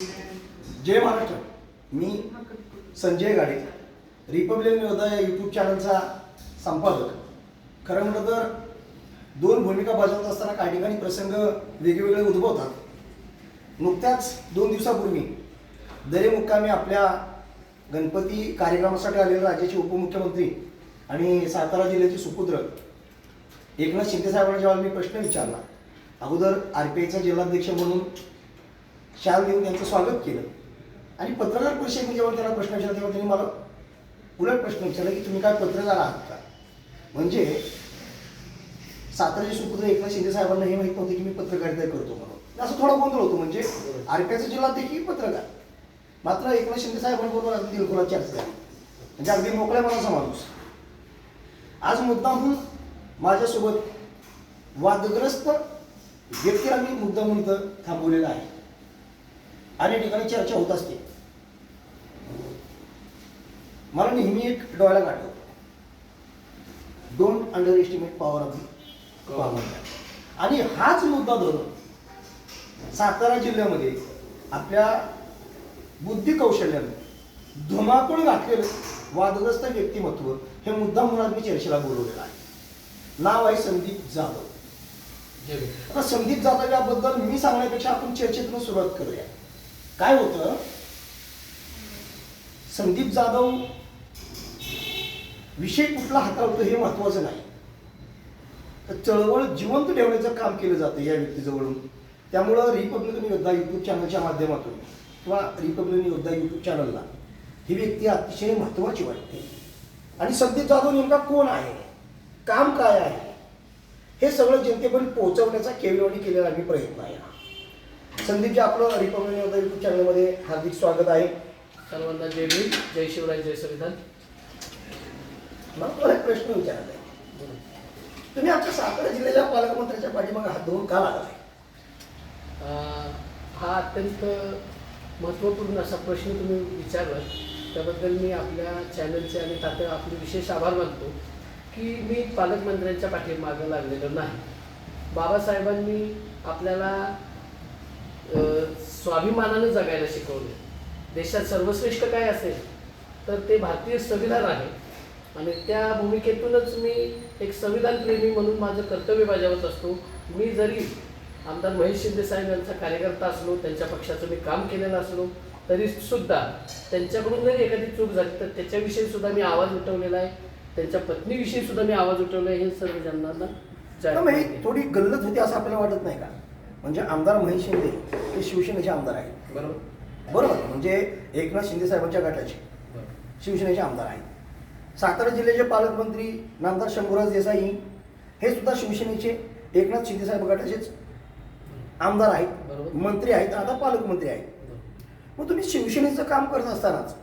जय महाराष्ट्र. मी संजय गाडे रिपब्लिक योद्धा या यूट्यूब चॅनलचा संपादक. खरं म्हटलं तर दोन भूमिका बजावत असताना काही ठिकाणी प्रसंग वेगवेगळे उद्भवतात. नुकत्याच दोन दिवसापूर्वी दरे मुक्कामी आपल्या गणपती कार्यक्रमासाठी आलेले राज्याचे उपमुख्यमंत्री आणि सातारा जिल्ह्याचे सुपुत्र एकनाथ शिंदे साहेबांना जेव्हा मी प्रश्न विचारला अगोदर आर पी आयचा जिल्हाध्यक्ष म्हणून शाल देऊन त्यांचं स्वागत केलं. आणि पत्रकार परिषदेने जेव्हा त्याला प्रश्न विचारला तेव्हा त्यांनी मला उलट प्रश्न विचारला की तुम्ही काय पत्रकार आहात का? म्हणजे साताराचे सुपुत्र एकनाथ शिंदे साहेबांना हे माहीत नव्हते की मी पत्रकारिता करतो म्हणून. असं थोडा गोंधळ होतो म्हणजे आर पी देखील पत्रकार. मात्र एकनाथ शिंदे साहेबांबरोबर अगदी दिलखुला चर्चा झाली. म्हणजे अगदी मोकळ्या मनाचा माणूस. आज मुद्दामहून माझ्यासोबत वादग्रस्त व्यक्तीला मी मुद्दामून इथं थांबवलेला आहे. अनेक ठिकाणी चर्चा होत असते. मला नेहमी एक डोळ्याला काढतो don't underestimate power of power आणि हाच मुद्दा धरून सातारा जिल्ह्यामध्ये आपल्या बुद्धी कौशल्याने धुमाकूळ घातलेलं वादग्रस्त व्यक्तिमत्व हे मुद्दा म्हणून मी चर्चेला बोलवलेलं आहे. नाव आहे संदीप जाधव. आता संदीप जाधव याबद्दल मी सांगण्यापेक्षा आपण चर्चेतून सुरुवात करूया. काय होतं? संदीप जाधव विषय कुठला हाताळतो हे महत्वाचं नाही. तर चळवळ जिवंत ठेवण्याचं काम केलं जातं या व्यक्तीजवळून. त्यामुळं रिपब्लिकन योद्धा युट्यूब चॅनलच्या माध्यमातून किंवा रिपब्लिकन योद्धा युट्यूब चॅनलला ही व्यक्ती अतिशय महत्वाची वाटते. आणि संदीप जाधव नेमका कोण आहे? काम काय आहे? हे सगळं जनतेपर्यंत पोहोचवण्याचा केविलवाणी केलेला आम्ही प्रयत्न आहे. संदीपजी आपलं रिपब्लिक योद्धा युट्यूब चॅनलमध्ये हार्दिक स्वागत आहे. सर्वांना जय भीम जय शिवराय जय संविधान. मला तुम्हाला एक प्रश्न विचारायचा आहे. तुम्ही आमच्या सातारा जिल्ह्याच्या पालकमंत्र्याच्या पाठीमागे हात धरून का लागलाय? अं, हा अत्यंत महत्त्वपूर्ण असा प्रश्न तुम्ही विचारला त्याबद्दल मी आपल्या चॅनलचे आणि तात्या आपले विशेष आभार मानतो की मी पालकमंत्र्यांच्या पाठीमागं लागलेलो नाही. बाबासाहेबांनी आपल्याला स्वाभिमानानं जगायला शिकवले. देशात सर्वश्रेष्ठ काय असेल तर ते भारतीय संविधान आहे. आणि त्या भूमिकेतूनच मी एक संविधानप्रेमी म्हणून माझं कर्तव्य बजावत असतो. मी जरी आमदार महेश शिंदे साहेब यांचा कार्यकर्ता असलो त्यांच्या पक्षाचं मी काम केलेलं असलो तरी सुद्धा त्यांच्याकडून जरी एखादी चूक झाली तर त्याच्याविषयी सुद्धा मी आवाज उठवलेला आहे. त्यांच्या पत्नीविषयी सुद्धा मी आवाज उठवला आहे हे सर्व जणांना. थोडी गल्लत होती असं आपल्याला वाटत नाही का? म्हणजे आमदार महेश शिंदे हे शिवसेनेचे आमदार आहेत. बरोबर. बरोबर. म्हणजे एकनाथ शिंदे साहेबांच्या गटाचे शिवसेनेचे आमदार आहेत. सातारा जिल्ह्याचे पालकमंत्री नामदार शंभूराज देसाई हे सुद्धा शिवसेनेचे एकनाथ शिंदे साहेब गटाचेच आमदार आहेत. मंत्री आहेत. आता पालकमंत्री आहेत. मग तुम्ही शिवसेनेचं काम करत असतानाच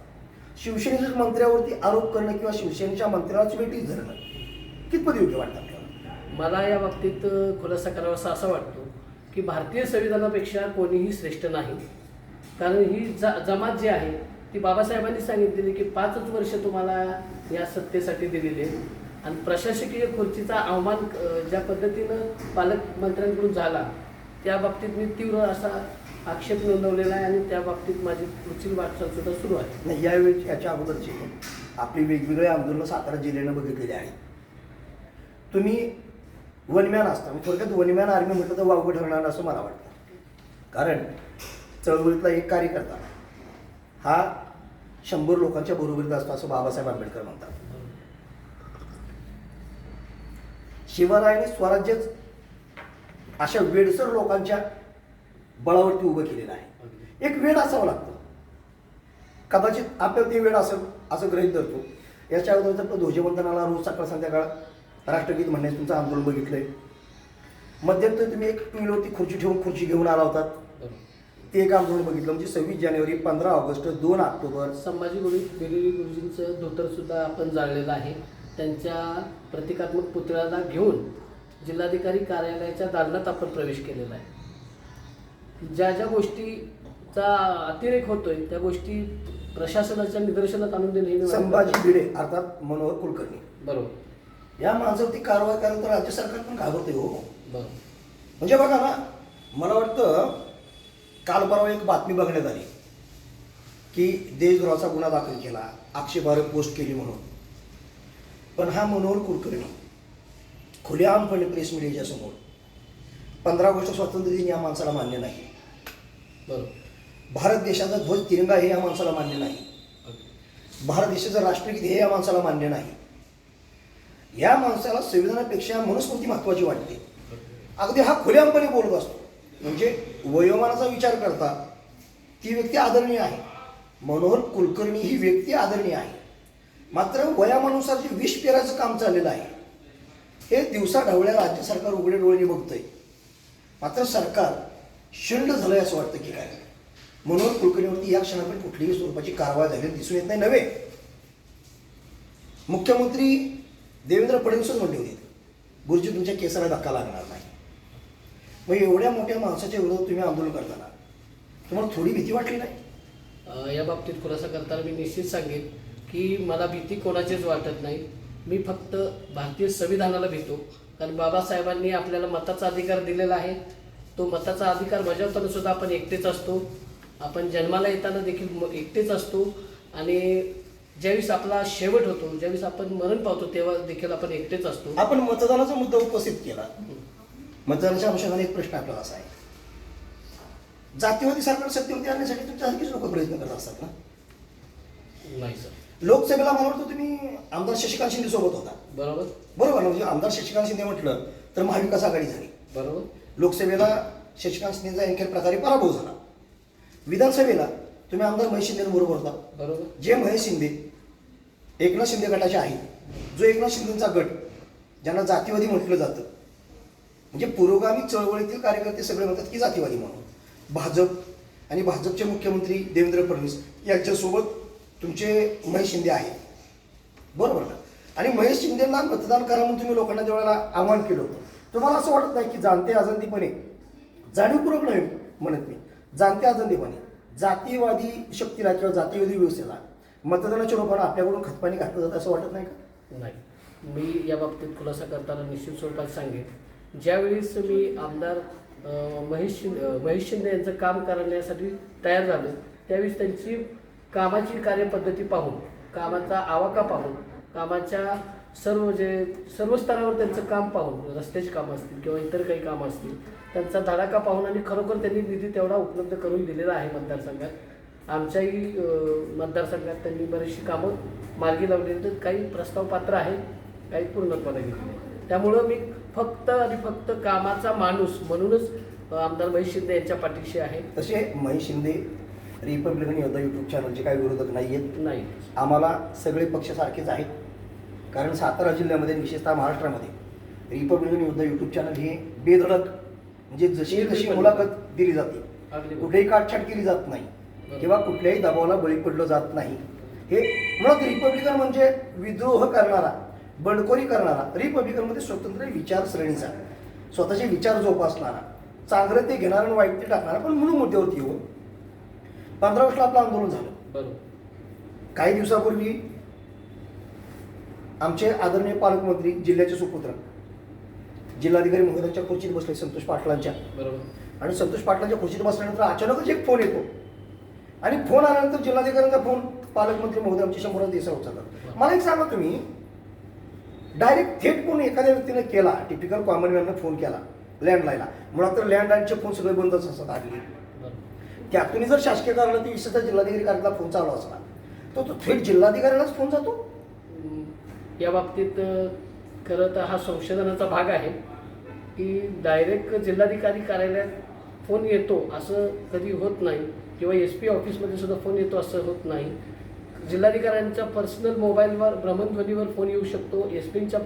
शिवसेनेच्या मंत्र्यावरती आरोप करणं किंवा शिवसेनेच्या मंत्र्यालाच वेटीस धरणं कितपत योग्य वाटतं मला या बाबतीत खुलासा करावासा असा वाटतो. की भारतीय संविधानापेक्षा कोणीही श्रेष्ठ नाही. कारण ही ज जमात जी आहे ती बाबासाहेबांनी सांगितलेली की पाचच वर्ष तुम्हाला या सत्तेसाठी दिलेली आहे आणि प्रशासकीय खुर्चीचा अवमान ज्या पद्धतीनं पालकमंत्र्यांकडून झाला त्या बाबतीत मी तीव्र असा आक्षेप नोंदवलेला आहे आणि त्या बाबतीत माझी पुढची वाटचाल सुद्धा सुरू आहे. नाही यावेळी याच्या अगोदरची. आपली वेगवेगळे आंदोलनं सातारा जिल्ह्यानं बघितलेली आहेत. तुम्ही वनमॅन असता. मग थोडक्यात वनमॅन आर्मी म्हटलं तर वावगं ठरणार असं मला वाटतं. कारण चळवळीतला एक कार्यकर्ता हा शंभर लोकांच्या बरोबरीत असतो असं बाबासाहेब आंबेडकर म्हणतात. शिवरायाने स्वराज्यच अशा वेडसर लोकांच्या बळावरती उभं केलेलं आहे. एक वेळ असावं लागतं. कदाचित आपल्याला ते वेळ असेल असं गृहीत धरतो. याच्या अगोदर तर ध्वजवंदनाला रोज सकाळ संध्याकाळ राष्ट्रगीत म्हणण्याचं तुमचं आंदोलन बघितलंय. मध्यंतरी तुम्ही एक टू व्हीलरवरती खुर्ची ठेवून खुर्ची घेऊन आला होतात ते एक आंदोलन बघितलं म्हणजे सव्वीस जानेवारी पंधरा ऑगस्ट दोन ऑक्टोबर. संभाजी गुरु बिरेली गुरुजींचं धोतर सुद्धा आपण जाळलेलं आहे. त्यांच्या प्रतिकात्मक पुतळ्याला घेऊन जिल्हाधिकारी कार्यालयाच्या दालनात आपण प्रवेश केलेला आहे. ज्या ज्या गोष्टीचा अतिरेक होतोय त्या गोष्टी प्रशासनाच्या निदर्शनात आणून देणे हे संभाजी भिडे अर्थात मनोहर कुलकर्णी. बरोबर. या माणसावरती कारवाई करायला तर राज्य सरकार पण घाबरते हो. म्हणजे बघा ना मला वाटतं काल परवा एक बातमी बघण्यात आली की देशद्रोहाचा गुन्हा दाखल केला आक्षेपार्ह पोस्ट केली म्हणून. पण हा मनोहर कुलकर्णी खुलेआमपणे प्रेस मीडियाच्या समोर पंधरा ऑगस्ट स्वातंत्र्य दिन या माणसाला मान्य नाही. बरोबर भारत देशाचा ध्वज तिरंगा हे या माणसाला मान्य नाही. भारत देशाचं राष्ट्रगीत हे या माणसाला मान्य नाही. या माणसाला संविधानापेक्षा मनुस्मृती महत्वाची वाटते. अगदी हा खुलेआमपणे बोलत असतो. म्हणजे वयोमानाचा विचार करता ती व्यक्ती आदरणीय आहे. मनोहर कुलकर्णी ही व्यक्ती आदरणीय आहे. मात्र वयामानुसार जे विष पेराचं काम चाललेलं आहे हे दिवसा ढवळ्या राज्य सरकार उघडे डोळ्याने बघतंय. मात्र सरकार शिंड झालंय असं वाटतं की काय? मनोहर कुलकर्णीवरती या क्षणापर्यंत कुठलीही स्वरूपाची कारवाई झालेली दिसून येत नाही नव्हे. मुख्यमंत्री देवेंद्र फडणवीसच म्हणले होते गुरुजी तुमच्या केसाला धक्का लागणार नाही. मग एवढ्या मोठ्या माणसाच्या विरोधात तुम्ही आंदोलन करताना तुम्हाला थोडी भीती वाटली नाही? या बाबतीत खुलासा करताना मी निश्चित सांगेन की मला भीती कोणाचीच वाटत नाही. मी फक्त भारतीय संविधानाला भीतो. कारण बाबासाहेबांनी आपल्याला मताचा अधिकार दिलेला आहे. तो मताचा अधिकार बजावताना सुद्धा आपण एकटेच असतो. आपण जन्माला येताना देखील एकटेच असतो. आणि ज्यावेळेस आपला शेवट होतो ज्यावेळेस आपण मरण पावतो तेव्हा देखील आपण एकटेच असतो. आपण मतदानाचा मुद्दा उपस्थित केला. मतदानाच्या अनुषंगाने एक प्रश्न आपल्याला असा आहे. जातीवादी सरकार सत्तेवरती आणण्यासाठी तुमच्यासारखीच लोक प्रयत्न करत असतात ना? नाही सर. लोकसभेला मला वाटतं तुम्ही आमदार शशिकांत शिंदे सोबत होता. बरोबर. बरोबर ना म्हणजे आमदार शशिकांत शिंदे म्हटलं तर महाविकास आघाडी झाली. बरोबर. लोकसभेला शशिकांत शिंदेचा आणखी प्रकारे पराभव झाला. विधानसभेला तुम्ही आमदार महेश शिंदेबरोबर होता. बरोबर. जे महेश शिंदे एकनाथ शिंदे गटाचे आहेत जो एकनाथ शिंदेचा गट ज्यांना जातीवादी म्हटलं जातं म्हणजे पुरोगामी चळवळीतील कार्यकर्ते सगळे म्हणतात की जातीवादी म्हणून. भाजप आणि भाजपचे मुख्यमंत्री देवेंद्र फडणवीस यांच्यासोबत तुमचे महेश शिंदे आहेत. बरोबर ना आणि महेश शिंदेना मतदान करा म्हणून तुम्ही लोकांना त्यावेळेला आव्हान केलं होतं. तुम्हाला असं वाटत नाही की जाणते आजंतीपणे? जाणीवपूर्वक नाही म्हणत मी. जाणते आजंतीपणे. जातीवादी शक्तीला किंवा जातीवादी व्यवस्थेला मतदानाच्या रूपानं आपल्याकडून खतपाणी घातलं जातं असं वाटत नाही का? नाही. मी या बाबतीत खुलासा करताना निश्चित स्वरूपात सांगेन. ज्यावेळेस मी आमदार महेश शिंदे महेश शिंदे यांचं काम करण्यासाठी तयार झालो त्यावेळेस त्यांची कामाची कार्यपद्धती पाहून कामाचा आवाका पाहून कामाच्या सर्व जे सर्व स्तरावर त्यांचं काम पाहून रस्त्याची कामं असतील किंवा इतर काही कामं असतील त्यांचा धडाका पाहून आणि खरोखर त्यांनी निधी तेवढा उपलब्ध करून दिलेला आहे मतदारसंघात. आमच्याही मतदारसंघात त्यांनी बरीचशी कामं मार्गी लावली तर काही प्रस्ताव पात्र आहेत काही पूर्णत्वाला घेतले त्यामुळं मी फक्त आणि फक्त कामाचा माणूस म्हणूनच आमदार महेश शिंदे यांच्या पाठीशी आहे. तसे महेश शिंदे रिपब्लिकन योद्धा यूट्यूब चॅनलचे काही विरोधक नाही आहेत नाही. आम्हाला सगळे पक्ष सारखेच आहेत. कारण सातारा जिल्ह्यामध्ये विशेषतः महाराष्ट्रामध्ये रिपब्लिकन योद्धा यूट्यूब चॅनल हे बेधडक म्हणजे जशी तशी मुलाखत दिली जाते. कुठेही काटछाट केली जात नाही. किंवा कुठल्याही दबावाला बळी पडलं जात नाही. हे मुळात रिपब्लिकन म्हणजे विद्रोह करणारा बंडखोरी करणारा रिपब्लिकनमध्ये स्वतंत्र विचारसरणीचा स्वतःचे विचार जोपासणारा चांगलं ते घेणारा आणि वाईट ते टाकणारा पण म्हणून मुद्द्यावरती येऊ पंधरा वर्षाला आपलं आंदोलन झालं. काही दिवसापूर्वी आमचे आदरणीय पालकमंत्री जिल्ह्याचे सुपुत्र जिल्हाधिकारी महोदयांच्या खुर्चीत बसले संतोष पाटलांच्या. बरोबर. आणि संतोष पाटलांच्या खुर्चीत बसल्यानंतर अचानकच एक फोन येतो. आणि फोन आल्यानंतर जिल्हाधिकाऱ्यांचा फोन पालकमंत्री महोदय आमचे शंभर दिवसा उचलतात. मला एक सांगा तुम्ही डायरेक्ट थेट फोन एखाद्या व्यक्तीने केला टिपिकल कॉमन मॅननं फोन केला लँडलाईनला मुळात तर लँडलाईनचे फोन सगळे बंदच असतात बरोबर त्यातूनही जर शासकीय कार्यालय ती विशेषतः जिल्हाधिकारी कार्यालयाला फोन चालू असला तर तो थेट जिल्हाधिकाऱ्यालाच फोन जातो? या बाबतीत अं, खरं तर हा संशोधनाचा भाग आहे की डायरेक्ट जिल्हाधिकारी कार्यालयात फोन येतो असं कधी होत नाही. किंवा एस पी ऑफिसमध्ये सुद्धा फोन येतो असं होत नाही. जिल्हाधिकाऱ्यांच्या पर्सनल मोबाईलवर भ्रमणध्वनीवर फोन येऊ शकतो. एस पीच्या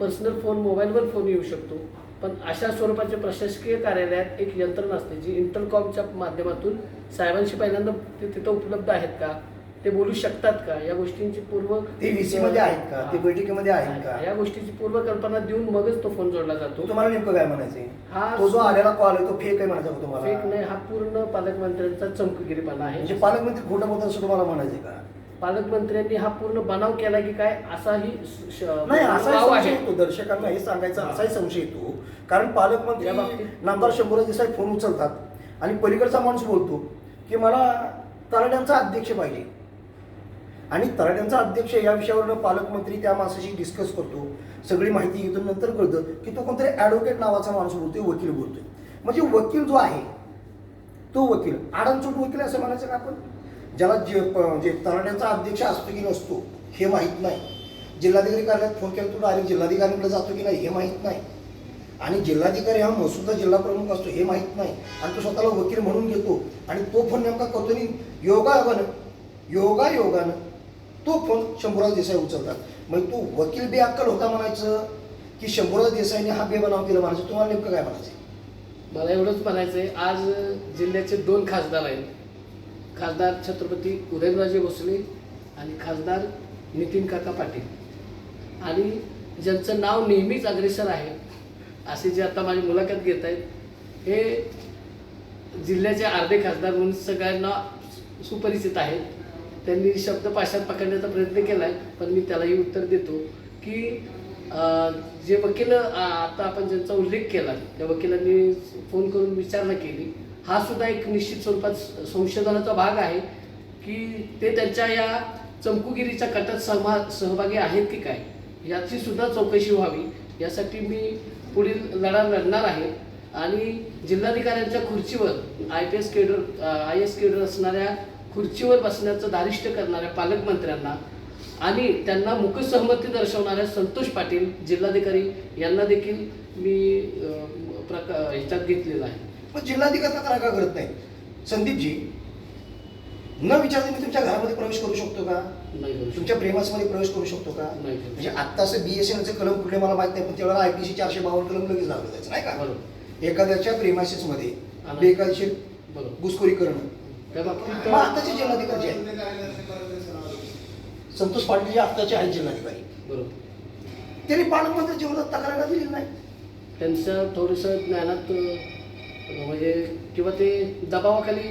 पर्सनल फोन मोबाईलवर फोन येऊ शकतो. पण अशा स्वरूपाचे प्रशासकीय कार्यालयात एक यंत्रणा असते जी इंटरकॉमच्या माध्यमातून साहेबांशी पहिल्यांदा ते तिथं उपलब्ध आहेत का? ते बोलू शकतात का? या गोष्टींची पूर्व ते VC मध्ये आहेत का? ते बैठकीमध्ये आहेत का? या गोष्टीची पूर्वकल्पना देऊन मगच तो फोन जोडला जातो. तुम्हाला नेमकं काय म्हणायचंय? हा तो जो आलेला कॉल आहे तो फेक आहे म्हणायचा तुम्हाला? फेक नाही हा पूर्ण पालकमंत्र्यांचा चमकगिरीपणा आहे. म्हणजे पालकमंत्री खोटं बोलतात असं तुम्हाला म्हणायचंय का? पालकमंत्र्यांनी हा पूर्ण बनाव केला की काय असाही नाही आहे. येतो. दर्शकांना हे सांगायचा असाही संशय येतो. कारण पालकमंत्री नामदार शंभर देसाई फोन उचलतात आणि पलीकडचा माणूस बोलतो की मला तलाट्यांचा अध्यक्ष पाहिजे. आणि तलाट्यांचा अध्यक्ष या विषयावरनं पालकमंत्री त्या माणसाशी डिस्कस करतो. सगळी माहिती घेतो नंतर कळतं की तो कोणतरी ॲडव्होकेट नावाचा माणूस बोलतोय वकील बोलतोय. म्हणजे वकील जो आहे तो वकील आडांचोट वकील असं म्हणायचं का आपण? ज्याला जे प- जे अध्यक्ष असतो की नसतो हे माहीत नाही. जिल्हाधिकारी कार्यालयात फोन केला तो डायरेक्ट जिल्हाधिकाऱ्यांकडे जातो की नाही हे माहीत नाही. आणि जिल्हाधिकारी हा महसूलचा जिल्हा प्रमुख असतो हे माहीत नाही. आणि तो स्वतःला वकील म्हणून घेतो. आणि तो फोन नेमका करतो आणि योगायोगानं योगायोगानं. तो फोन शंभूराज देसाई उचलतात. मग तू वकील बेअक्कल होता म्हणायचं की शंभूराज देसाईने हा बेबनाव केला म्हणायचं? तुम्हाला नेमकं काय म्हणायचं? मला एवढंच म्हणायचं आहे आज जिल्ह्याचे दोन खासदार आहेत. खासदार छत्रपती उदयनराजे भोसले आणि खासदार नितीन काका पाटील. आणि ज्यांचं नाव नेहमीच अग्रेसर आहे असे जे आता माझी मुलाखत घेत आहेत हे जिल्ह्याचे अर्धे खासदार म्हणून सगळ्यांना सुपरिचित आहेत. त्यांनी शब्द पाशात पकडण्याचा प्रयत्न केला आहे पण मी त्यालाही उत्तर देतो की जे वकील आता आपण ज्यांचा उल्लेख केला त्या वकिलांनी फोन करून विचारणा केली. हा सुद्धा एक निश्चित स्वरूपात संशोधनाचा भाग आहे की ते त्यांच्या या चमकुगिरीच्या कटात सहमा सहभागी आहेत की काय? याची सुद्धा चौकशी व्हावी. यासाठी मी पुढील लढा लढणार आहे. आणि जिल्हाधिकाऱ्यांच्या खुर्चीवर I P S cadre I S cadre असणाऱ्या खुर्चीवर बसण्याचं धारिष्ट करणाऱ्या पालकमंत्र्यांना आणि त्यांना मुकसहमती दर्शवणाऱ्या संतोष पाटील जिल्हाधिकारी यांना देखील मी प्रका ह्याच्यात घेतलेलं आहे. मग जिल्हाधिकारी तक्रार का करत नाही संदीपजी न विचारता मी तुमच्या घरामध्ये प्रवेश करू शकतो का? नाही. तुमच्या प्रेमासमध्ये प्रवेश करू शकतो का? नाही म्हणजे आत्ता असं बी एस एनचे कलम कुठले मला माहीत नाही पण तेवढा आय पी सी चारशे बावन्न कलम लगेच लागलं जायचं नाही का? बरोबर. एखाद्याच्या प्रेमासिसमध्ये आणि- बेकायदेशीर बरोबर. घुसखोरी करणं. मग आत्ताचे जिल्हाधिकारी आहेत. संतोष पाटील जे आत्ताचे आहेत जिल्हाधिकारी. बरोबर. त्यांनी पालकमंत्र्याच्या विरोधात तक्रार का दिली नाही? त्यांचं थोडंसं ज्ञानात म्हणजे किंवा ते दबावाखाली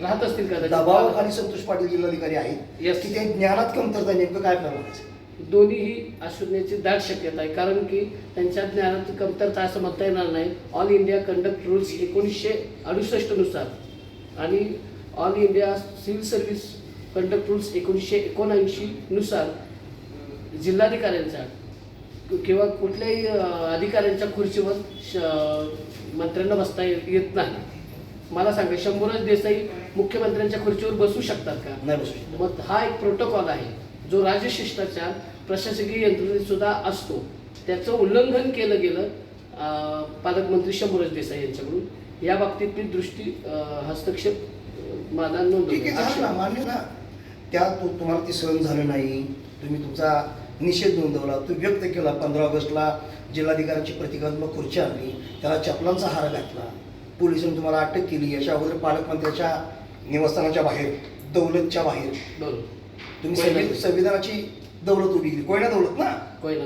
राहत असतील कदाचित. दबावाखाली संतोष पाटील जिल्हाधिकारी आहेत. की ते ज्ञानात कमतरता नेमकं काय प्रमाणाचं दोन्हीही असण्याची दाट शक्यता आहे. कारण की त्यांच्या ज्ञानात कमतरता असं म्हणता येणार नाही. ऑल इंडिया कंडक्ट रूल्स एकोणीसशे अडुसष्टनुसार आणि all India civil service conduct rules एकोणीसशे एकोणऐंशीनुसार जिल्हाधिकाऱ्यांचा किंवा कुठल्याही अधिकाऱ्यांच्या खुर्चीवर श- मंत्र्यांना बसता येत नाही. मला सांगा शंभूराज देसाई मुख्यमंत्र्यांच्या खुर्चीवर बसू शकतात का? नाही बसू शकत. मग हा एक प्रोटोकॉल आहे जो राजशिष्टाचार प्रशासकीय यंत्रणेत सुद्धा असतो. त्याचं उल्लंघन केलं गेलं पालकमंत्री शंभूराज देसाई यांच्याकडून. या बाबतीत मी दृष्टी हस्तक्षेप माझा ठीक आहे झालं ना नोंदवला मान्य ना. त्या तु- तुम्हाला ते सहन झालं नाही. तुम्ही तुमचा निषेध नोंदवला. तो व्यक्त केला पंधरा ऑगस्टला. जिल्हाधिकाऱ्यांची प्रतिकात्मक खुर्ची आणली. त्याला चपलांचा हार घातला. पोलिसांनी तुम्हाला अटक केली. याच्या अगोदर पालकमंत्र्याच्या निवासस्थानाच्या बाहेर दौलतच्या बाहेर. तुम्ही संवि- संविधानाची दौलत उभी केली. कोयना दौलत ना? कोयना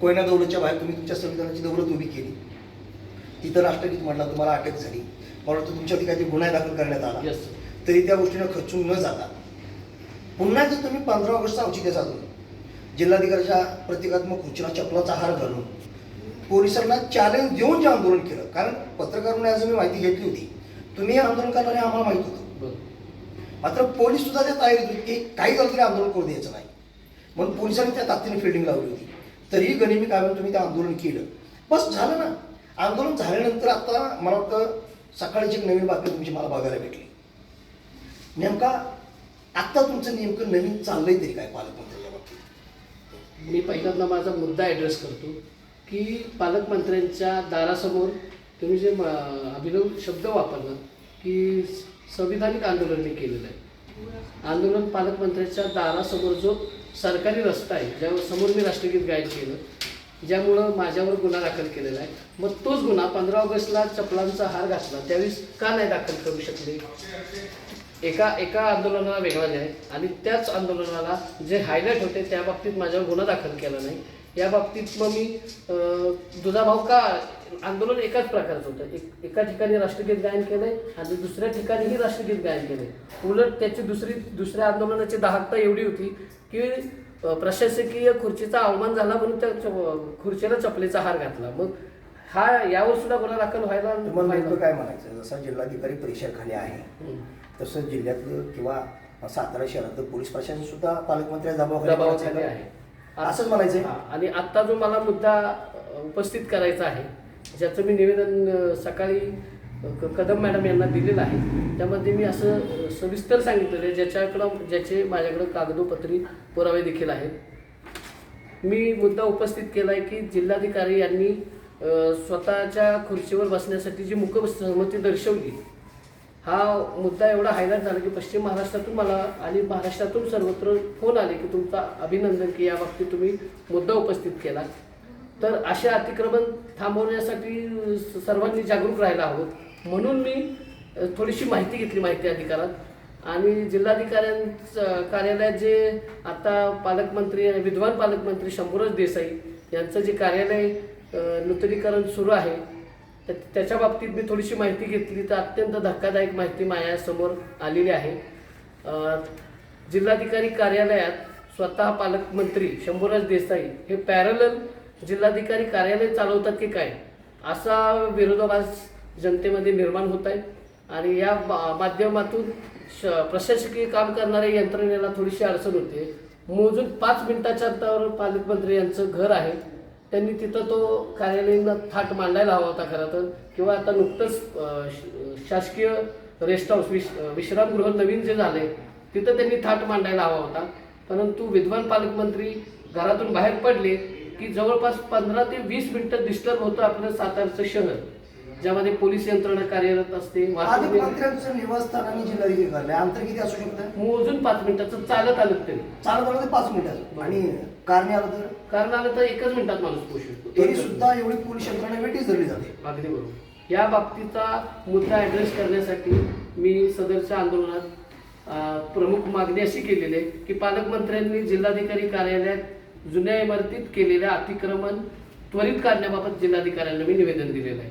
कोयना दौलतच्या बाहेर तुम्ही तुमच्या संविधानाची दौलत उभी केली. तिथं राष्ट्रगीत म्हटला तुम्हाला अटक झाली. मला वाटतं तुमच्यावरती काहीतरी गुन्हा दाखल करण्यात आला. तरी त्या गोष्टीनं खचून न जाता. पुन्हा जर तुम्ही पंधरा ऑगस्टचा औचित्य साधून जिल्हाधिकाऱ्याच्या प्रतिकात्मक खुर्चीला चपलाचा हार घालून पोलिसांना चॅलेंज देऊन जे आंदोलन केलं. कारण पत्रकार म्हणून आज मी माहिती घेतली होती. तुम्ही हे आंदोलन करणारे आम्हाला माहीत होतं. मात्र पोलीस सुद्धा त्या तयारीत होते की काही झालं तरी आंदोलन करू द्यायचं नाही. म्हणून पोलिसांनी त्या ताकदीने फिल्डिंग लावली होती. तरीही गनिमी कायम तुम्ही ते आंदोलन केलं. बस झालं ना. आंदोलन झाल्यानंतर आता मला वाटतं सकाळीची एक नवीन बातमी तुमची मला बघायला भेटली. नेमका आत्ता तुमचं नेमकं नवीन चाललंय तरी काय पालकमंत्र्याच्या बाबतीत? मी पहिल्यांदा माझा मुद्दा ॲड्रेस करतो की पालकमंत्र्यांच्या दारासमोर तुम्ही जे म- अभिनव शब्द वापरला की संविधानिक आंदोलन मी केलेलं आहे. आंदोलन पालकमंत्र्यांच्या दारासमोर जो सरकारी रस्ता आहे ज्यावर समोर मी राष्ट्रगीत गायन केलं ज्यामुळं माझ्यावर गुन्हा दाखल केलेला आहे मग तोच गुन्हा पंधरा ऑगस्टला चपलांचा हार घातला त्यावेळेस का नाही दाखल करू शकले? एका एका आंदोलनाला वेगळा न्याय आणि त्याच आंदोलनाला जे हायलाईट होते त्या बाबतीत माझ्यावर गुन्हा दाखल केला नाही. या बाबतीत मग मी दुधाभाव का? आंदोलन एकाच प्रकारचं होतं. एक एका ठिकाणी राष्ट्रगीत गायन केलंय आणि दुसऱ्या ठिकाणीही राष्ट्रगीत गायन केलंय. उलट त्याची दुसरी दुसऱ्या आंदोलनाची दाहकता एवढी होती की प्रशासकीय खुर्चीचा अवमान झाला म्हणून त्या खुर्चीला चपलेचा हार घातला. मग हा यावर सुद्धा गुन्हा दाखल व्हायला काय म्हणायचं? जसं जिल्हाधिकारी परिसराखाली आहे हम्म. तसं जिल्ह्यातलं किंवा सातारा शहरातलं पोलीस प्रशासन सुद्धा दबावाखाली दबावाखाली आहे. आहे असंच म्हणायचंय हा, आणि आत्ता जो मला मुद्दा उपस्थित करायचा आहे ज्याचं मी निवेदन सकाळी कदम मॅडम यांना दिलेलं आहे त्यामध्ये मी असं सविस्तर सांगितलेलं आहे ज्याच्याकडं ज्याचे माझ्याकडं कागदोपत्री पुरावे देखील आहेत मी मुद्दा उपस्थित केला आहे की जिल्हाधिकारी यांनी स्वतःच्या खुर्चीवर बसण्यासाठी जी मुक सहमती दर्शवली हा मुद्दा एवढा हायलाईट झाला की पश्चिम महाराष्ट्रातून मला आणि महाराष्ट्रातून सर्वत्र फोन आले की तुमचा अभिनंदन की या बाबतीत तुम्ही मुद्दा उपस्थित केला. तर असे अतिक्रमण थांबवण्यासाठी सर्वांनी जागरूक राहायला हवं. म्हणून मी थोडीशी माहिती घेतली माहिती अधिकारात. आणि जिल्हाधिकाऱ्यांचं कार्यालयात जे आता पालकमंत्री विद्वान पालकमंत्री शंभूराज देसाई यांचं जे कार्यालय नूतनीकरण सुरू आहे तर त्याच्या बाबतीत मी थोडीशी माहिती घेतली तर अत्यंत धक्कादायक माहिती माझ्यासमोर आलेली आहे. जिल्हाधिकारी कार्यालयात स्वतः पालकमंत्री शंभूराज देसाई हे पॅरलल जिल्हाधिकारी कार्यालय चालवतात की काय? असा विरोधाभास जनतेमध्ये निर्माण होत आहे. आणि या मा- माध्यमातून श प्रशासकीय काम करणाऱ्या यंत्रणेला थोडीशी अडचण होते. मोजून पाच मिनिटाच्या अंतरावर पालकमंत्री यांचं घर आहे. त्यांनी तिथं तो कार्यालयीन थाट मांडायला हवा होता खरं तर. किंवा आता नुकतंच शासकीय रेस्ट हाऊस विश विश्रामगृह नवीन जे झाले तिथं त्यांनी थाट मांडायला हवा होता. परंतु विद्वान पालकमंत्री घरातून बाहेर पडले की जवळपास पंधरा ते वीस मिनिटं डिस्टर्ब होतं आपलं सातारचं शहर ज्यामध्ये पोलीस यंत्रणा कार्यरत असते मोजून पाच मिनिटाचं चालत आलं तरी चालत आलं तर पाच मिनिटाचं आणि कारणे आलं तर कारण आलं तर एकच मिनिटात माणूस पोहोचू तरी सुद्धा एवढी पोलीस यंत्रणा वेटीच धरली जाते. अगदी बरोबर. या बाबतीचा मुद्दा ॲड्रेस करण्यासाठी मी सदरच्या आंदोलनात अ, प्रमुख मागणी अशी केलेली आहे की पालकमंत्र्यांनी जिल्हाधिकारी कार्यालयात जुन्या इमारतीत केलेल्या अतिक्रमण त्वरित काढण्याबाबत जिल्हाधिकाऱ्यांना मी निवेदन दिलेलं आहे.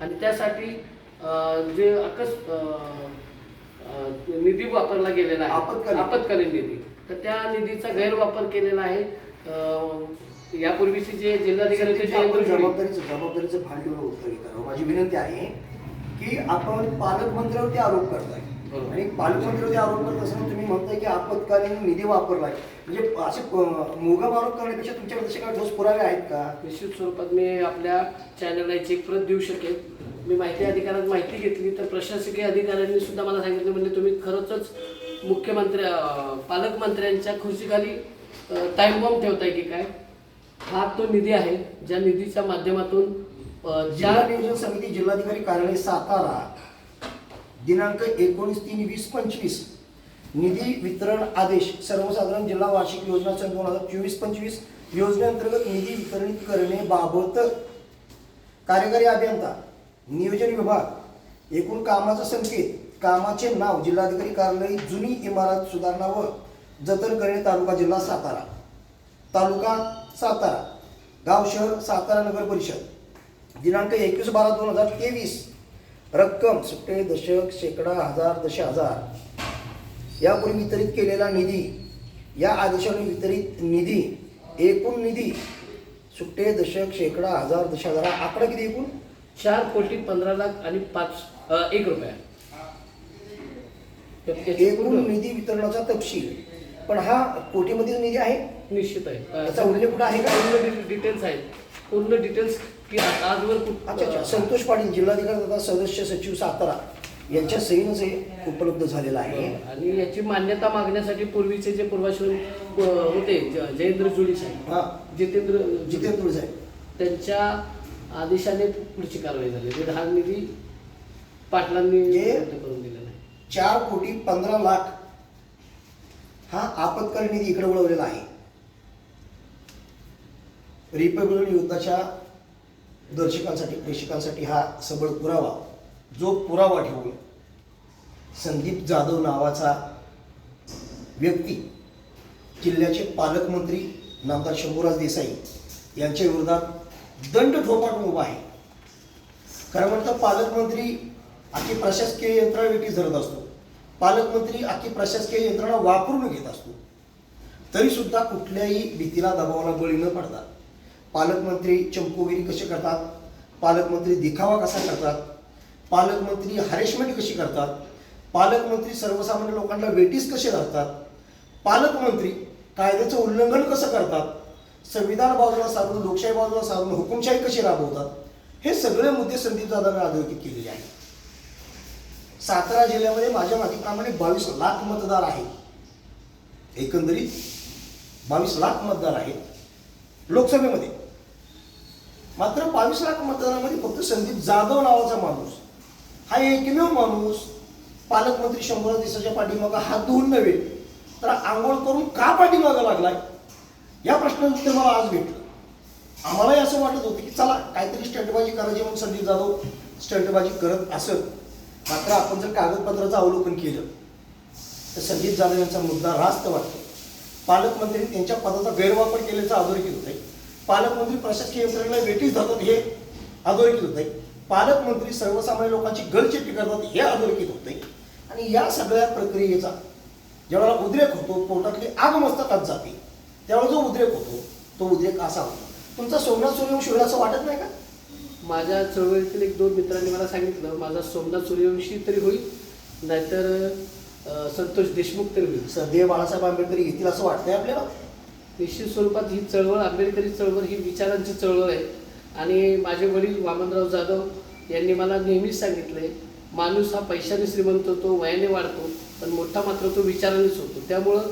आणि त्यासाठी अ, जे अकस अ, अ, निधी वापरला गेलेला आहे आपत्कालीन. आपत्कालीन निधी तर त्या निधीचा गैरवापर केलेला आहे. यापूर्वीचे जे जिल्हाधिकारी होते. जबाबदारीचं जबाबदारीचं भान ठेवून उत्तर करावं माझी विनंती आहे की आपण पालकमंत्र्यावरती आरोप करताय. आणि पालकमंत्र्यावरती आरोप करत असताना तुम्ही म्हणताय की आपत्कालीन निधी वापरलाय. म्हणजे असे मोघम आरोप करण्यापेक्षा तुमच्याकडे तसे काही ठोस पुरावे आहेत का? निश्चित स्वरूपात मी आपल्या चॅनलला याची एक प्रत देऊ शकेन. मी माहिती अधिकारात माहिती घेतली तर प्रशासकीय अधिकाऱ्यांनी सुद्धा मला सांगितलं म्हणजे तुम्ही खरंच मुख्यमंत्री पालकमंत्र्यांच्या खुर्चीखाली टाइम बॉम्ब ठेवताय की काय? हा तो निधी आहे ज्या निधीच्या माध्यमातून जिल्हा ज्या नियोजन समिती जिल्हाधिकारी कार्यालय सातारा दिनांक एकोणीस तीन वीस पंचवीस निधी वितरण आदेश सर्वसाधारण जिल्हा वार्षिक योजना सन दोन हजार चोवीस पंचवीस योजनेअंतर्गत निधी वितरित करण्याबाबत कार्यकारी अभियंता नियोजन विभाग एकूण कामाचा संकेत कामाचे नाव जिल्हाधिकारी कार्यालय जुनी इमारत सुधारणा व जतन करणे तालुका जिल्हा सातारा. तालुका सातारा. गाव शहर सातारा नगर परिषद. दिनांक एकवीस बारा दोन हजार तेवीस. रक्कम सुट्टे दशक शेकडा हजार दश हजार. यापूर्वी वितरित केलेला निधी या आदेशाने वितरित निधी एकूण निधी सुट्टे दशक शेकडा हजार दश हजार आकडा किती एकूण? चार कोटी पंधरा लाख आणि पाच एक रुपया. एकूण निधी वितरणाचा तपशील. पण हा कोटीमध्ये निधी आहे? निश्चित आहे. अं, याचा उल्लेख कुठं आहे? का पूर्ण डिटेल्स आहेत. पूर्ण डिटेल्स की आ- आजवर कुठ- अच्छा अच्छा. संतोष पाटील जिल्हाधिकारी तथा सदस्य सचिव सातारा यांच्या सहीनंच हे उपलब्ध झालेलं आहे. आणि याची मान्यता मागण्यासाठी पूर्वीचे जे पूर्वाश्रम होते ज- जयेंद्र जुडी साहेब हा. जितेंद्र जितेंद्र साहेब. त्यांच्या आदेशाने पुढची कारवाई झाली. म्हणजे हा निधी पाटलांनी जे- करून दिलेला आहे. चार कोटी पंधरा लाख हा आपत्कालीन निधी इकडे वळवलेला आहे. रिपब्लिकन युद्धाच्या दर्शकांसाठी प्रेक्षकांसाठी हा सबळ पुरावा जो पुरावा ठेवून संदीप जाधव नावाचा व्यक्ती जिल्ह्याचे पालकमंत्री नामदार शंभूराज देसाई यांच्या विरोधात दंड ठोपाटून उभा आहे. खरं म्हणतं पालकमंत्री अख्खी प्रशासकीय यंत्रणा वेटीस धरत असतो. पालकमंत्री अख्खी प्रशासकीय यंत्रणा वापरून घेत असतो. तरीसुद्धा कुठल्याही भीतीला दबावाला बळी न पडता पालकमंत्री चमकोगिरी कसे करतात? पालकमंत्री दिखावा कसा करतात? पालकमंत्री हॅरेसमेंट कशी करतात? पालकमंत्री सर्वसामान्य लोकांना वेटीस कसे धरतात? पालकमंत्री कायद्याचं उल्लंघन कसं करतात? संविधान बाजूला सारून लोकशाही बाजूला सारून हुकुमशाही कशी राबवतात? हे सगळे मुद्दे संदीप दादांना अधोरेखित केलेले आहेत. सातारा जिल्ह्यामध्ये माझ्या माहितीप्रमाणे बावीस लाख मतदार आहेत. एकंदरीत बावीस लाख मतदार आहेत. लोकसभेमध्ये मात्र बावीस लाख मतदारामध्ये फक्त संदीप जाधव नावाचा माणूस हा एकमेव माणूस पालकमंत्री शंभर दिवसाच्या पाठीमागं हात धुवून नव्हे तर आंघोळ करून का पाठीमागं लागलाय? या प्रश्नाचं उत्तर मला आज भेटलं. आम्हालाही असं वाटत होतं की चला काहीतरी स्टंटबाजी करायची म्हणून संदीप जाधव स्टंटबाजी करत असत मात्र आपण जर कागदपत्राचं अवलोकन केलं तर संदीप जाधव यांचा मुद्दा रास्त वाटतो. पालकमंत्र्यांनी त्यांच्या पदाचा गैरवापर केल्याचं अधोरेखित होत. आहे पालकमंत्री प्रशासकीय यंत्रणेला वेटीस धरतात हे अधोरेखित होत. आहे पालकमंत्री सर्वसामान्य लोकांची गळचेपी करतात हे अधोरेखित होत. आहे आणि या सगळ्या प्रक्रियेचा ज्यावेळेला उद्रेक होतो पोटातली आग मस्तकात जाते. त्यावेळेला जो उद्रेक होतो तो उद्रेक असा होतो. तुमचा सोमनाथ सूर्यवंशी शिवला असं वाटत नाही का? माझ्या चळवळीतील एक दोन मित्रांनी मला सांगितलं माझा सोमनाथ सूर्यवंशी तरी होईल नाहीतर संतोष देशमुख तरी होईल. सदैव बाळासाहेब आंबेडकर येतील असं वाटतंय आपल्याला? निश्चित स्वरूपात ही चळवळ आंबेडकरी चळवळ ही विचारांची चळवळ आहे. आणि माझे वडील वामनराव जाधव यांनी मला नेहमीच सांगितले माणूस हा पैशाने श्रीमंत होतो वयाने वाढतो पण मोठा मात्र तो विचारानेच होतो. त्यामुळं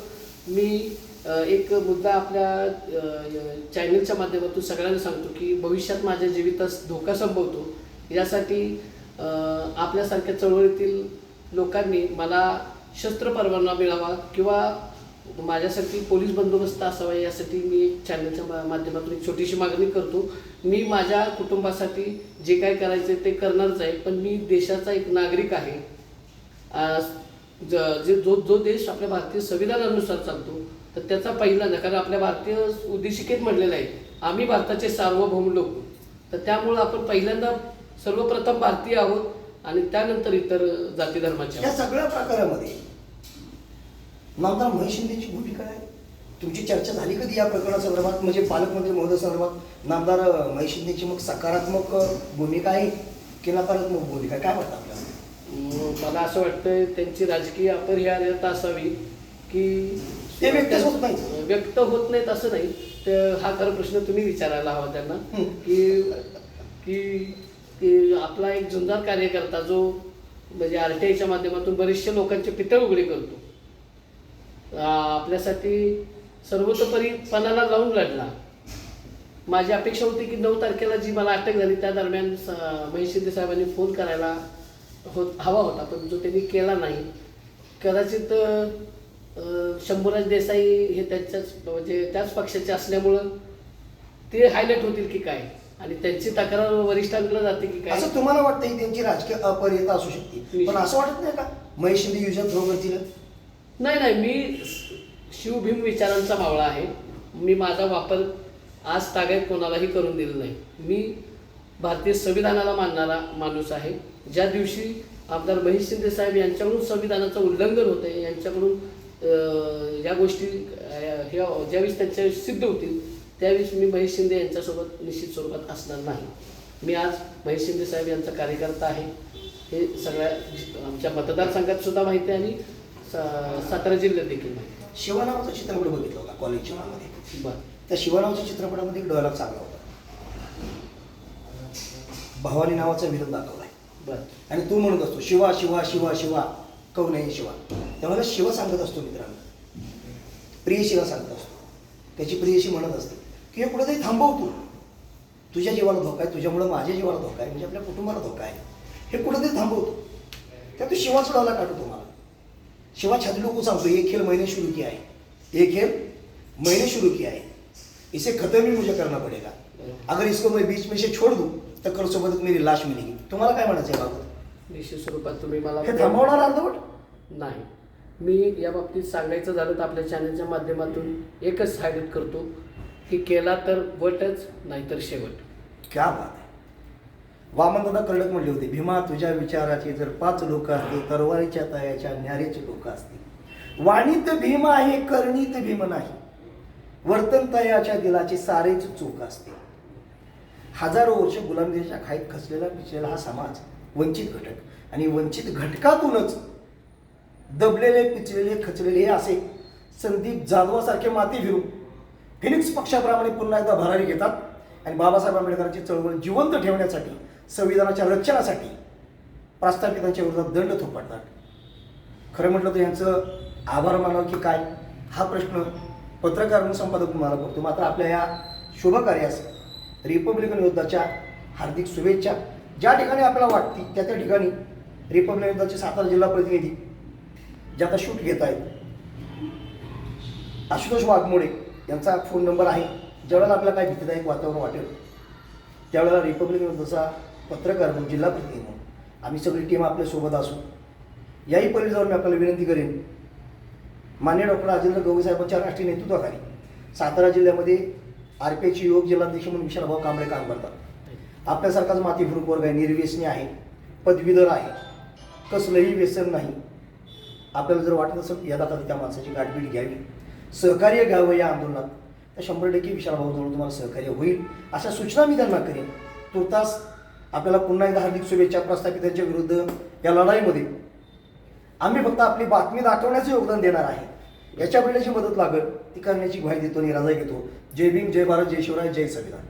मी एक मुद्दा आपल्या चॅनलच्या माध्यमातून सगळ्यांना सांगतो की भविष्यात माझ्या जीवितास धोका संभवतो. यासाठी आपल्यासारख्या चळवळीतील लोकांनी मला शस्त्र परवाना मिळावा किंवा माझ्यासाठी पोलीस बंदोबस्त असावा यासाठी मी एक चॅनलच्या मा- माध्यमातून एक छोटीशी मागणी करतो. मी माझ्या कुटुंबासाठी जे काय करायचं ते करणारच आहे पण मी देशाचा एक नागरिक आहे. ज- जे जो जो देश आपल्या भारतीय संविधानानुसार चालतो तर त्याचा पहिल्यांदा कारण आपल्या भारतीय उद्देशिकेत म्हटलेलं आहे. आम्ही भारताचे सार्वभौम लोक. तर त्यामुळं आपण पहिल्यांदा सर्वप्रथम भारतीय आहोत आणि त्यानंतर इतर जाती धर्माचे या सगळ्या प्रकारामध्ये नामदार महेश शिंदेची भूमिका आहे. तुमची चर्चा झाली कधी या प्रकरणासंदर्भात म्हणजे पालकमंत्री महोदय संदर्भात नामदार महेश शिंदेची मग सकारात्मक भूमिका आहे की नकारात्मक भूमिका? काय वाटतं आपल्याला? मला असं वाटतं त्यांची राजकीय अपरिहार्यता असावी की ते व्यक्तच होत नाहीत. व्यक्त होत नाहीत असं नाही. तर हा खरा प्रश्न तुम्ही विचारायला हवा त्यांना. की की की आपला एक जुंजार कार्यकर्ता जो म्हणजे आर टी आयच्या माध्यमातून बरेचशे लोकांचे पितळ उघडे करतो. आपल्यासाठी सर्वतोपरी पणाला लावून लढला. माझी अपेक्षा होती की नऊ तारखेला जी मला अटक झाली त्या दरम्यान महेश शिंदे साहेबांनी फोन करायला होत हवा होता पण जो त्यांनी केला नाही. कदाचित शंभूराज देसाई हे त्यांच्याच म्हणजे त्याच पक्षाचे असल्यामुळं ते हायलाईट होतील की काय? आणि त्यांची तक्रार वरिष्ठांकडे जाते की काय? असं तुम्हाला वाटतं की त्यांची राजकीय अपरियता असू शकते. पण असं वाटत नाही का? महेश शिंदे युजन थ्रो करतील? नाही नाही मी शिवभीम विचारांचा मावळा आहे. मी माझा वापर आज तागायत कोणालाही करून दिला नाही. मी भारतीय संविधानाला मानणारा माणूस आहे. ज्या दिवशी आमदार महेश शिंदे साहेब यांच्याकडून संविधानाचं उल्लंघन होतं यांच्याकडून या गोष्टी ह्या ज्यावेळेस त्यांच्या सिद्ध होतील त्यावेळेस मी महेश शिंदे यांच्यासोबत निश्चित स्वरूपात असणार नाही. मी आज महेश शिंदे साहेब यांचा कार्यकर्ता आहे. हे सगळ्या आमच्या मतदारसंघात सुद्धा माहिती आहे आणि सातारा जिल्ह्यात देखील माहिती आहे. शिवा नावाचा चित्रपट बघितला होता कॉलेजच्या मध्ये बरं. त्या शिवा नावाच्या चित्रपटामध्ये एक डायलॉग चांगला होता. भवानी नावाचा विरोध दाखवलाय. बरं. आणि तू म्हणत असतो शिवा शिवा शिवा शिवा. कौन नाही शिवा? त्यामुळे शिव सांगत असतो मित्रांनो. प्रिय शिवा सांगत असतो. त्याची प्रियशी म्हणत असते की हे कुठेतरी थांबव तू तुझ्या जीवाला धोका आहे तुझ्यामुळं माझ्या जीवाला धोका आहे म्हणजे आपल्या कुटुंबाला धोका आहे. हे कुठेतरी थांबवतो. त्या तू शिवा डावला काढतो तुम्हाला शिवा छाती सांगतो ये खेळ मैंने शुरू किया है ये खेळ मैंने शुरू किया है इसे खतम ही मुझे करना पड़ेगा. अगर इसको मैं बीच में से छोड़ दू तर कर सोबत मेरी लाश मिलेगी. तुम्हाला काय म्हणायचं आहे बाबत निश्चित स्वरूपात तुम्ही मला हे थांबवणार अर्धवट? नाही. मी या बाबतीत सांगायचं झालं तर आपल्या चॅनलच्या माध्यमातून एकच हायलाईट करतो. की केला तर वटच नाहीतर शेवट. क्या बात आहे. वामनदादा कर्डक म्हणले होते भीमा तुझ्या विचाराचे जर पाच लोक असते तरवारीच्या तयाच्या न्याऱ्याचे लोक असते वाणीत भीम आहे करणीत भीम नाही. वर्तन तयाच्या दिलाचे सारेच चूक असते हजारो वर्ष गुलामगिरीच्या खाईत खचलेला पिचलेला हा समाज वंचित घटक. आणि वंचित घटकातूनच दबलेले पिचलेले खचलेले हे असे संदीप जाधवासारखे माती फिरून फिनिक्स पक्षाप्रमाणे पुन्हा एकदा भरारी घेतात. आणि बाबासाहेब आंबेडकरांची चळवळ जिवंत ठेवण्यासाठी संविधानाच्या रक्षणासाठी प्रस्थापितांच्या विरोधात दंड थोपटतात खरं म्हटलं तर यांचं आभार मानावं की काय? हा प्रश्न पत्रकार म्हणून संपादक मला करतो मात्र आपल्या या शुभकार्यास रिपब्लिकन योद्धाच्या हार्दिक शुभेच्छा. ज्या ठिकाणी आपल्याला वाटते त्या त्या ठिकाणी रिपब्लिकन योद्धाचे सातारा जिल्हा प्रतिनिधी जे आता शूट घेत आहेत. आशुतोष वाघमोडे यांचा फोन नंबर आहे. ज्यावेळेला आपल्याला काय भीतीदायक वातावरण वाटेल त्यावेळेला रिपब्लिकन योद्धाचा पत्रकार म्हणून जिल्हा प्रतिनिधी म्हणून आम्ही सगळी टीम आपल्यासोबत असू. याही पहिले जाऊन मी आपल्याला विनंती करेन. मान्य डॉक्टर राजेंद्र गवई साहेबांच्या राष्ट्रीय नेतृत्वाखाली सातारा जिल्ह्यामध्ये आर पी आयचे योग जिल्हाध्यक्ष म्हणून विशालभाऊ कांबळे काम करतात. आपल्यासारखाच माती वर्ग आहे निर्व्यसनी आहे पदवीधर आहे. कसलंही व्यसन नाही. आपल्याला जर वाटत असेल या कदा त्या माणसाची गाठभीट घ्यावी. सहकार्य घ्यावं या आंदोलनात. तर शंभर टक्के विशालभाऊ जवळ तुम्हाला सहकार्य होईल. अशा सूचना मी त्यांना करेन. तुर्तास आपल्याला पुन्हा एकदा हार्दिक शुभेच्छा प्रस्थापितांच्या विरुद्ध या लढाईमध्ये. आम्ही फक्त आपली बातमी दाखवण्याचं योगदान देणार आहे. याच्या वेळेची मदत लागेल ती करण्याची ग्वाही देतो आणि घेतो. जय भीम जय भारत जय शिवराय जय संविधान.